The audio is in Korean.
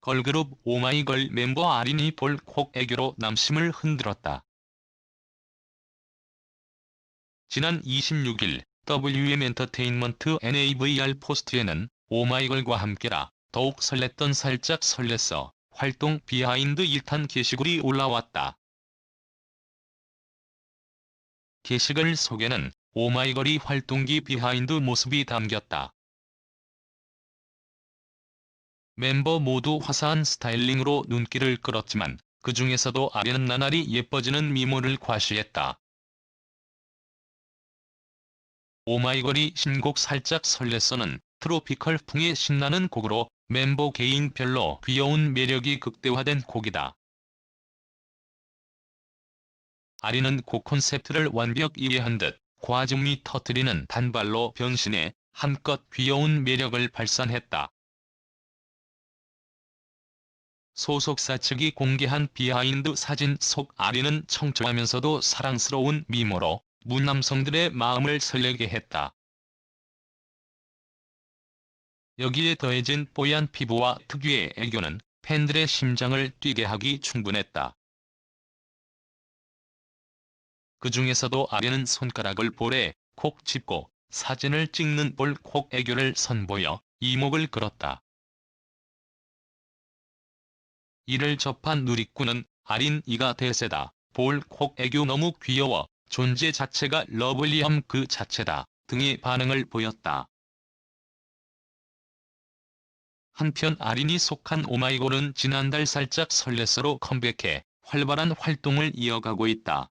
걸그룹 오마이걸 멤버 아린이 볼콕 애교로 남심을 흔들었다. 지난 26일 WM 엔터테인먼트 NAVR 포스트에는 오마이걸과 함께라 더욱 설렜던 살짝 설렜어 활동 비하인드 1탄 게시글이 올라왔다. 게시글 속에는 오마이걸이 활동기 비하인드 모습이 담겼다. 멤버 모두 화사한 스타일링으로 눈길을 끌었지만 그 중에서도 아련은 나날이 예뻐지는 미모를 과시했다. 오마이걸이 신곡 살짝 설렜어는 트로피컬 풍의 신나는 곡으로 멤버 개인별로 귀여운 매력이 극대화된 곡이다. 아리는 곡 콘셉트를 완벽 이해한 듯 과즙이 터뜨리는 단발로 변신해 한껏 귀여운 매력을 발산했다. 소속사 측이 공개한 비하인드 사진 속 아리는 청초하면서도 사랑스러운 미모로 무남성들의 마음을 설레게 했다. 여기에 더해진 뽀얀 피부와 특유의 애교는 팬들의 심장을 뛰게 하기 충분했다. 그 중에서도 아리는 손가락을 볼에 콕 짚고 사진을 찍는 볼콕 애교를 선보여 이목을 끌었다. 이를 접한 누리꾼은 아린 이가 대세다. 볼콕 애교 너무 귀여워. 존재 자체가 러블리함 그 자체다. 등의 반응을 보였다. 한편 아린이 속한 오마이걸은 지난달 살짝 설레서로 컴백해 활발한 활동을 이어가고 있다.